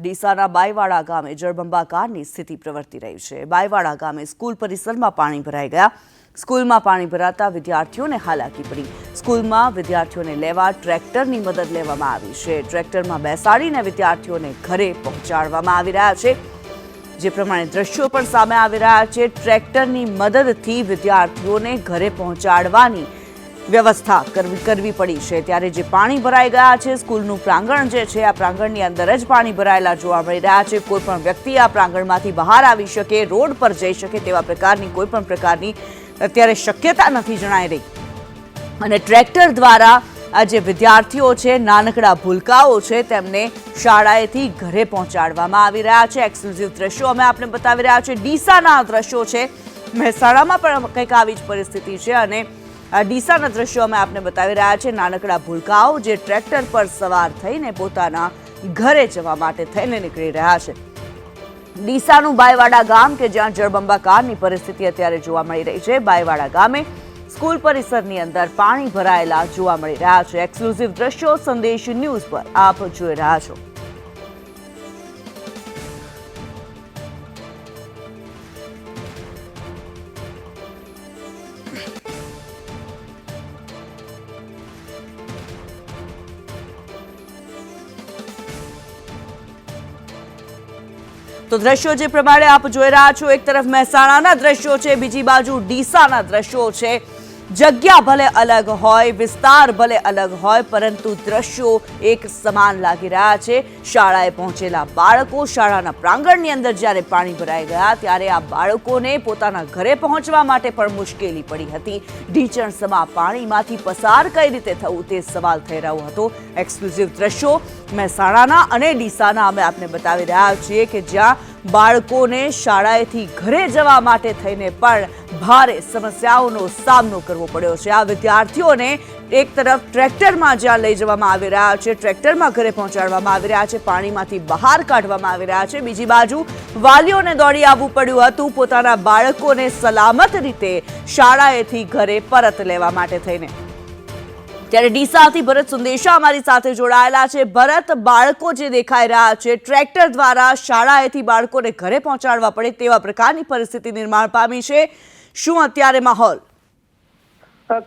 ડીસાના બાયવાડા ગામે જળબંબાકારની સ્થિતિ પ્રવર્તી રહી છે. બાયવાડા ગામે સ્કૂલ પરિસરમાં પાણી ભરાઈ ગયા. સ્કૂલમાં પાણી ભરાતા વિદ્યાર્થીઓને હાલાકી પડી. સ્કૂલમાં વિદ્યાર્થીઓને લેવા ટ્રેક્ટરની મદદ લેવામાં આવી છે. ટ્રેક્ટરમાં બેસાડીને વિદ્યાર્થીઓને ઘરે પહોંચાડવામાં આવી રહ્યા છે. જે પ્રમાણે દ્રશ્યો પણ સામે આવી રહ્યા છે. ટ્રેક્ટરની મદદથી વિદ્યાર્થીઓને ઘરે પહોંચાડવાની વ્યવસ્થા કરવી પડી છે. ત્યારે જે પાણી ભરાઈ ગયા છે, સ્કૂલનું પ્રાંગણ જે છે, આ પ્રાંગણની અંદર જ પાણી ભરાયેલા જોવા મળી રહ્યા છે. કોઈપણ વ્યક્તિ આ પ્રાંગણમાંથી બહાર આવી શકે, રોડ પર જઈ શકે તેવા પ્રકારની કોઈપણ પ્રકારની અત્યારે શક્યતા નથી જણાઈ રહી. અને ટ્રેક્ટર દ્વારા આ જે વિદ્યાર્થીઓ છે, નાનકડા ભૂલકાઓ છે, તેમને શાળાએથી ઘરે પહોંચાડવામાં આવી રહ્યા છે. એક્સક્લુઝિવ દ્રશ્યો અમે આપને બતાવી રહ્યા છે ડીસાના દ્રશ્યો છે. મહેસાણામાં પણ કંઈક આવી જ પરિસ્થિતિ છે અને ડીસાના દ્રશ્યો અમે આપને બતાવી રહ્યા છે નાનકડા ભૂલકાઓ જે ટ્રેક્ટર પર સવાર થઈને પોતાના ઘરે જવા માટે થઈને નીકળી રહ્યા છે. ડીસાનું બાયવાડા ગામ કે જ્યાં જળબંબાકારની પરિસ્થિતિ અત્યારે જોવા મળી રહી છે. બાયવાડા ગામે સ્કૂલ પરિસરની અંદર પાણી ભરાયેલા જોવા મળી રહ્યા છે. એક્સક્લુઝિવ દ્રશ્યો, સંદેશ ન્યૂઝ પર આપ જોઈ રહ્યા છો. તો દ્રશ્યો જે પ્રમાણે આપ જોઈ રહ્યા છો, એક તરફ મહેસાણાના દ્રશ્યો છે, બીજી બાજુ ડીસાના દ્રશ્યો છે. જગ્યા ભલે અલગ હોય, વિસ્તાર ભલે અલગ હોય, પરંતુ દ્રશ્યો એક સમાન લાગી રહ્યા છે. શાળાએ પહોંચેલા બાળકો શાળાના પ્રાંગણની અંદર જ્યારે પાણી ભરાઈ ગયા, ત્યારે આ બાળકોને પોતાના ઘરે પહોંચવા માટે પણ મુશ્કેલી પડી હતી. ઢીચણ સમા પાણીમાંથી પસાર કઈ રીતે થવું તે સવાલ થઈ રહ્યો હતો. એક્સક્લુઝિવ દ્રશ્યો મહેસાણાના અને ડીસાના અમે આપને બતાવી રહ્યા છીએ કે જ્યાં બાળકોને શાળાએથી ઘરે જવા માટે થઈને પણ ભારે સમસ્યાઓનો સામનો કરવો પડ્યો છે. આ વિદ્યાર્થીઓને એક તરફ ટ્રેક્ટરમાં જ્યાં લઈ જવામાં આવી રહ્યા છે, ટ્રેક્ટરમાં ઘરે પહોંચાડવામાં આવી રહ્યા છે, પાણીમાંથી બહાર કાઢવામાં આવી રહ્યા છે. બીજી બાજુ વાલીઓને દોડી આવવું પડ્યું હતું. પોતાના બાળકોને સલામત રીતે શાળાએથી ઘરે પરત લેવા માટે થઈને. ત્યારે ડીસાથી ભરત સુંદેશા અમારી સાથે જોડાયેલા છે. ભરત બાળકો જે દેખાઈ રહ્યા છે, ટ્રેક્ટર દ્વારા શાળાએથી બાળકોને ઘરે પહોંચાડવા પડે તેવા પ્રકારની પરિસ્થિતિ નિર્માણ પામી છે. શું અત્યારે માહોલ?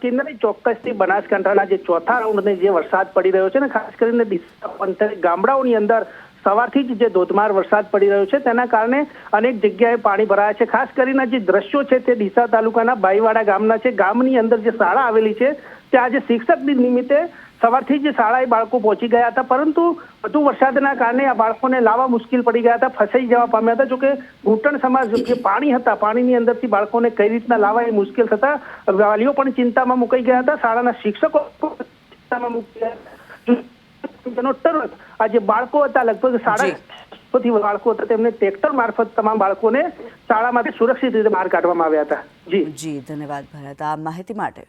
કિન્નરી ચોક્કસથી બનાસકાંઠાના જે ચોથા રાઉન્ડને જે વરસાદ પડી રહ્યો છે ને, ખાસ કરીને પંથક ગામડાઓની અંદર સવારથી જ જે ધોધમાર વરસાદ પડી રહ્યો છે, તેના કારણે અનેક જગ્યાએ પાણી ભરાયા છે. ખાસ કરીને જે દ્રશ્યો છે તે ડીસા તાલુકાના બાઈવાડા ગામના છે. ગામની અંદર જે શાળા આવેલી છે, ત્યાં આજે શિક્ષક દિન નિમિત્તે સવારથી જ શાળાએ બાળકો પહોંચી ગયા હતા પરંતુ વધુ વરસાદના કારણે આ બાળકોને લાવવા મુશ્કેલ પડી ગયા હતા ફસાઈ જવા પામ્યા હતા. જોકે ઘૂંટણ સમાજ જે પાણી હતા પાણીની અંદરથી બાળકોને કઈ રીતના લાવવા એ મુશ્કેલ થતા વાલીઓ પણ ચિંતામાં મુકાઈ ગયા હતા. શાળાના શિક્ષકો ચિંતામાં હતા. તરત આ જે બાળકો હતા લગભગ. સાડા થી બાળકો હતા તેમને ટ્રેક્ટર મારફત તમામ બાળકોને શાળામાંથી સુરક્ષિત રીતે બહાર કાઢવામાં આવ્યા હતા. જી. જી ધન્યવાદ ભરત. આ માહિતી માટે